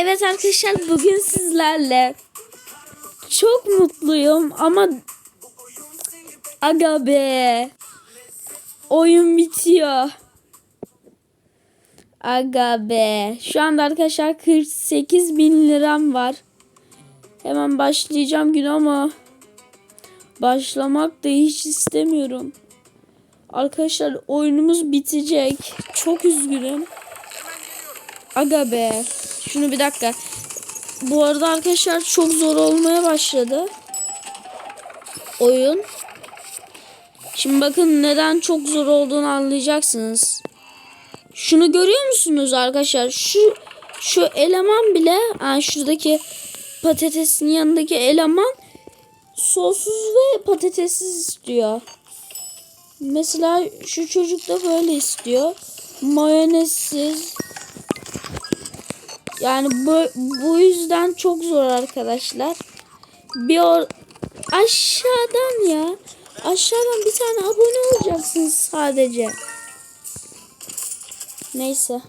Evet arkadaşlar bugün sizlerle çok mutluyum ama aga be oyun bitiyor. Aga be şu anda arkadaşlar 48 bin liram var. Hemen başlayacağım gün ama başlamak da hiç istemiyorum. Arkadaşlar oyunumuz bitecek. Çok üzgünüm. Aga be. Şunu bir dakika. Bu arada arkadaşlar çok zor olmaya başladı. Oyun. Şimdi bakın neden çok zor olduğunu anlayacaksınız. Şunu görüyor musunuz arkadaşlar? Şu şu eleman bile yani şuradaki patatesin yanındaki eleman sossuz ve patatessiz istiyor. Mesela şu çocuk da böyle istiyor. Mayonezsiz. Yani bu, bu yüzden çok zor arkadaşlar. Bir or aşağıdan ya. Aşağıdan bir tane abone olacaksınız sadece. Neyse.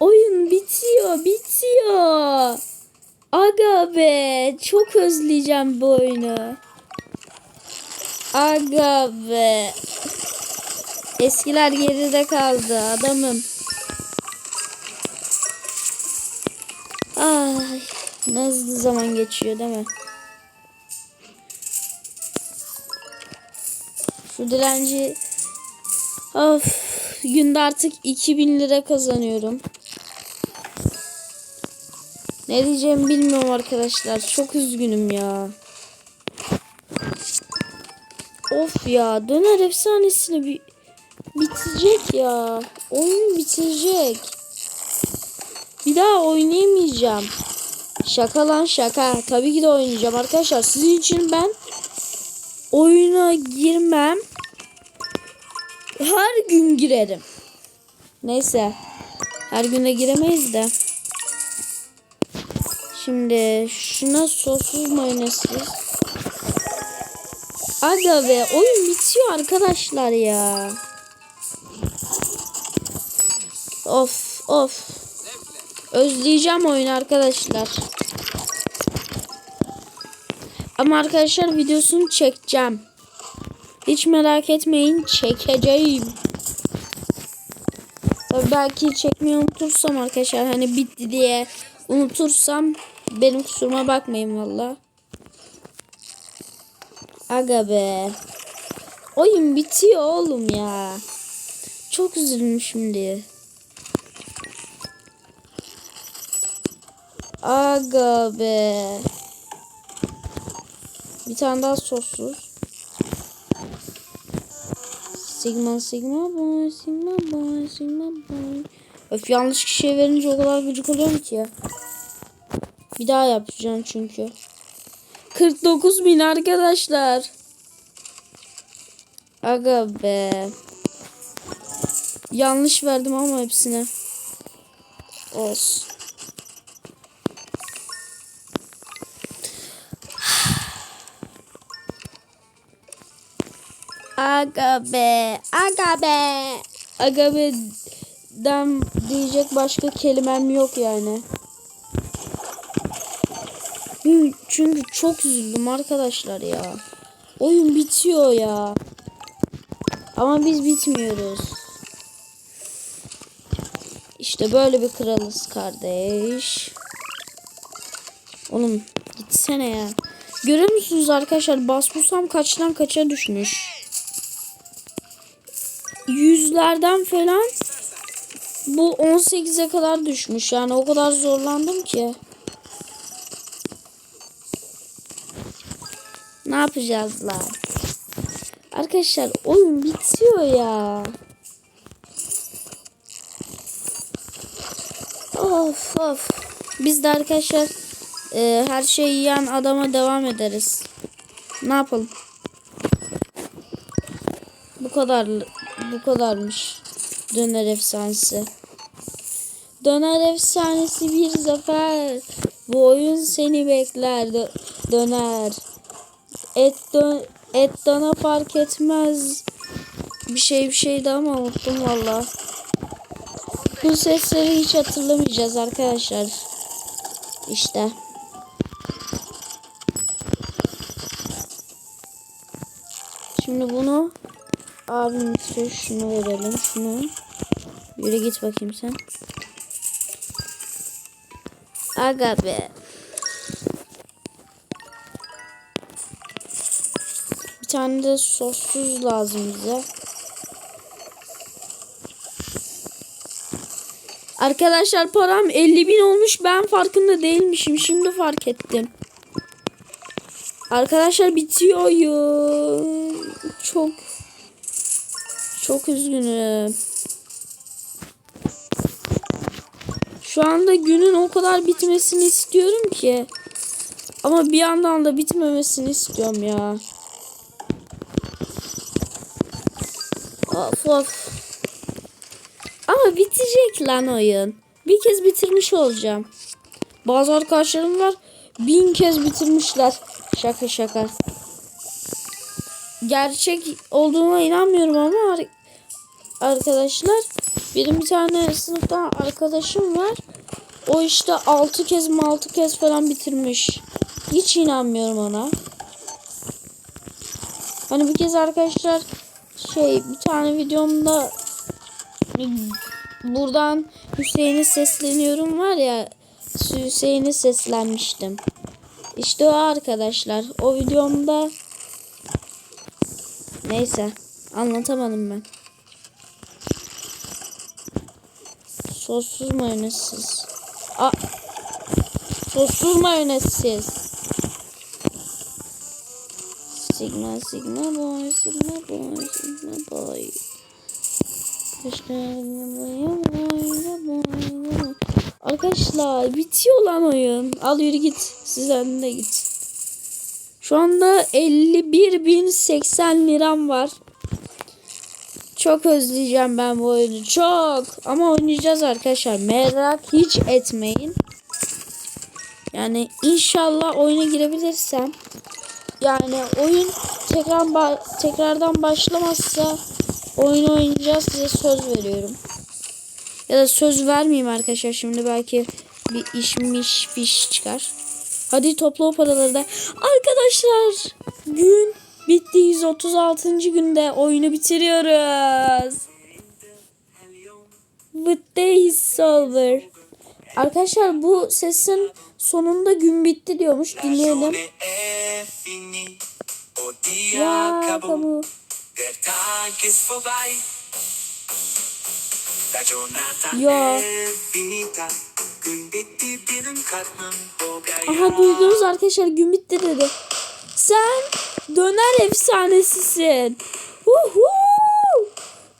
Oyun bitiyor, bitiyor. Aga be, çok özleyeceğim bu oyunu. Aga be. Eskiler geride kaldı adamım. Ay, ne hızlı zaman geçiyor değil mi? Şu dilenci of günde artık 2000 lira kazanıyorum. Ne diyeceğimi bilmiyorum arkadaşlar. Çok üzgünüm ya. Of ya döner efsanesini bir bitecek ya. Oyun bitecek. Bir daha oynayamayacağım. Şaka lan şaka. Tabii ki de oynayacağım arkadaşlar. Sizin için ben oyuna girmem. Her gün girerim. Neyse. Her güne giremeyiz de. Şimdi şuna sossuz mayonezsiz. Aga be oyun bitiyor arkadaşlar ya. Of of. Özleyeceğim oyunu arkadaşlar. Ama arkadaşlar videosunu çekeceğim. Hiç merak etmeyin çekeceğim. Tabii belki çekmeyi unutursam arkadaşlar hani bitti diye unutursam benim kusuruma bakmayın valla. Aga be. Oyun bitiyor oğlum ya. Çok üzüldüm şimdi. Aga be. Bir tane daha sossuz. Sigma sigma boy sigma boy sigma boy. Öf yanlış kişiye verince o kadar gıcık oluyorum ki. Bir daha yapacağım çünkü. 49 bin arkadaşlar. Aga be. Yanlış verdim ama hepsine. Olsun. Aga be. Aga. Den diyecek başka kelimem yok yani. Çünkü çok üzüldüm arkadaşlar ya. Oyun bitiyor ya. Ama biz bitmiyoruz. İşte böyle bir kralız kardeş. Oğlum gitsene ya. Görüyor musunuz arkadaşlar basbusam kaçtan kaça düşmüş. Yüzlerden falan bu 18'e kadar düşmüş. Yani o kadar zorlandım ki. Ne yapacağız lan? Arkadaşlar oyun bitiyor ya. Of of. Biz de arkadaşlar e, her şeyi yiyen adama devam ederiz. Ne yapalım? Bu kadar bu kadarmış. Döner efsanesi. Döner efsanesi bir zafer. Bu oyun seni bekler. Dö- döner. Et dön et dana fark etmez. Bir şey bir şeydi ama unuttum valla. Bu sesleri hiç hatırlamayacağız arkadaşlar. İşte. Şimdi bunu abim istiyor. Şunu verelim. Şunu. Yürü git bakayım sen. Aga be. Bir tane de sossuz lazım bize. Arkadaşlar param 50 bin olmuş. Ben farkında değilmişim. Şimdi fark ettim. Arkadaşlar bitiyor. Çok çok üzgünüm. Şu anda günün o kadar bitmesini istiyorum ki. Ama bir yandan da bitmemesini istiyorum ya. Of of. Ama bitecek lan oyun. Bir kez bitirmiş olacağım. Bazı arkadaşlarım var bin kez bitirmişler. Şaka şaka. Gerçek olduğuna inanmıyorum ama arkadaşlar benim bir tane sınıftan arkadaşım var. O işte 6 kez mi 6 kez falan bitirmiş. Hiç inanmıyorum ona. Hani bir kez arkadaşlar şey bir tane videomda buradan Hüseyin'e sesleniyorum var ya Hüseyin'e seslenmiştim. İşte o arkadaşlar. O videomda neyse anlatamadım ben. Sossuz mayonezsiz. A Sossuz mayonezsiz. Sigma sigma boy sigma boy sigma boy. Arkadaşlar bitiyor lan oyun. Al yürü git. Siz önüne git. Şu anda 51.080 liram var. Çok özleyeceğim ben bu oyunu. Çok. Ama oynayacağız arkadaşlar. Merak hiç etmeyin. Yani inşallah oyuna girebilirsem. Yani oyun tekrar ba- tekrardan başlamazsa oyun oynayacağız size söz veriyorum. Ya da söz vermeyeyim arkadaşlar. Şimdi belki bir işmiş fiş çıkar. Hadi topla o paraları da. Arkadaşlar gün bitti. 136. günde oyunu bitiriyoruz. The day is over. Arkadaşlar bu sesin sonunda gün bitti diyormuş. Dinleyelim. Ya giornata Ya. Aha duydunuz arkadaşlar gün bitti dedi. Sen döner efsanesisin. Huhu.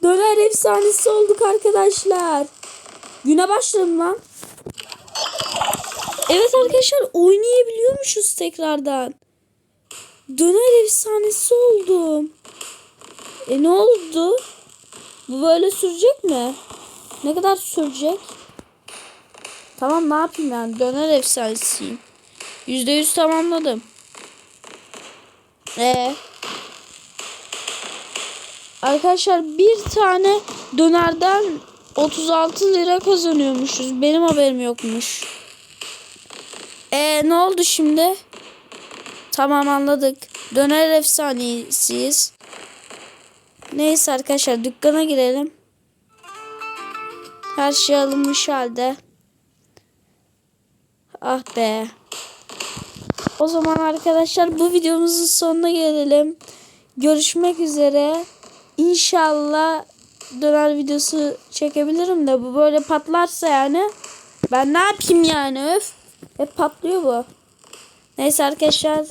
Döner efsanesi olduk arkadaşlar. Güne başladım lan. Evet arkadaşlar oynayabiliyormuşuz tekrardan. Döner efsanesi oldum. E ne oldu? Bu böyle sürecek mi? Ne kadar sürecek? Tamam ne yapayım yani döner efsanesiyim. Yüzde yüz tamamladım. Ee, arkadaşlar bir tane dönerden 36 lira kazanıyormuşuz. Benim haberim yokmuş. Ee, ne oldu şimdi? Tamam anladık. Döner efsanesiyiz. Neyse arkadaşlar dükkana girelim. Her şey alınmış halde. Ah be. O zaman arkadaşlar bu videomuzun sonuna gelelim. Görüşmek üzere. İnşallah döner videosu çekebilirim de bu böyle patlarsa yani ben ne yapayım yani öf. Hep patlıyor bu. Neyse arkadaşlar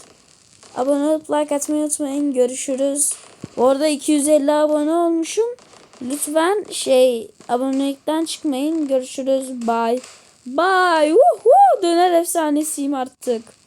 abone olup like atmayı unutmayın. Görüşürüz. Bu arada 250 abone olmuşum. Lütfen şey abonelikten çıkmayın. Görüşürüz. Bye. Bye. Woohoo. Döner efsanesiyim artık.